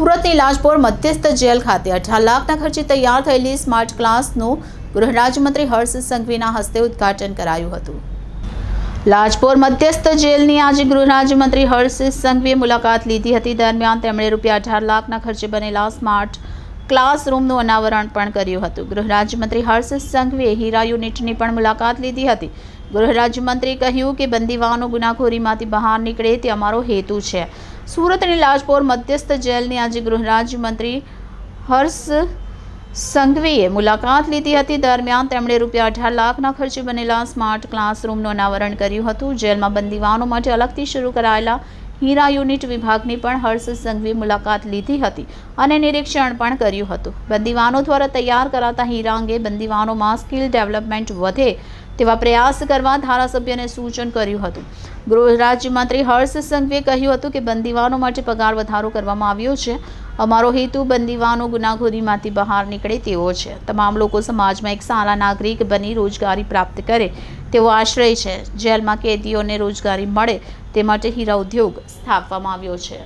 સુરતની લાજપોર મધ્યસ્થ જેલ ખાતે અઢાર લાખના ખર્ચે તૈયાર થયેલી સ્માર્ટ ક્લાસનું ગૃહ રાજ્યમંત્રી હર્ષ સંઘવીના હસ્તે ઉદ્ઘાટન કરાયું હતું. લાજપોર મધ્યસ્થ જેલની આજે ગૃહ રાજ્યમંત્રી હર્ષ સંઘવીએ મુલાકાત લીધી હતી. દરમિયાન તેમણે રૂપિયા અઢાર લાખના ખર્ચે બનેલા સ્માર્ટ ક્લાસરૂમનું અનાવરણ પણ કર્યું હતું. ગૃહ રાજ્યમંત્રી હર્ષ સંઘવીએ હીરા યુનિટની પણ મુલાકાત લીધી હતી. ગૃહ રાજ્યમંત્રીએ કહ્યું કે બંદીવાનો ગુનાખોરીમાંથી બહાર નીકળે તે અમારો હેતુ છે. સુરતની લાજપોર મધ્યસ્થ જેલની આજે ગૃહરાજ્યમંત્રી હર્ષ સંઘવીએ મુલાકાત લીધી હતી. દરમિયાન તેમણે રૂપિયા અઢાર લાખના ખર્ચે બનેલા સ્માર્ટ ક્લાસરૂમનું અનાવરણ કર્યું હતું. જેલમાં બંદીવાનો માટે અલગથી શરૂ કરાયેલા હીરા યુનિટ વિભાગની પણ હર્ષ સંઘવી મુલાકાત લીધી હતી અને નિરીક્ષણ પણ કર્યું હતું. બંદીવાનો દ્વારા તૈયાર કરાતા હીરા અંગે બંદીવાનોમાં સ્કિલ ડેવલપમેન્ટ વધે તેવા પ્રયાસ કરવા ધારાસભ્યને સૂચન કર્યું હતું. ગૃહ રાજ્યમંત્રી હર્ષ સંઘવીએ કહ્યું હતું કે બંદીવાનો માટે પગાર વધારો કરવામાં આવ્યો છે. અમારો હેતુ બંદીવાનો ગુનાખોરીમાંથી બહાર નીકળે તેવો છે. તમામ લોકો સમાજમાં એક સારા નાગરિક બની રોજગારી પ્રાપ્ત કરે તેવો આશ્રય છે. જેલમાં કેદીઓને રોજગારી મળે તે માટે હીરા ઉદ્યોગ સ્થાપવામાં આવ્યો છે.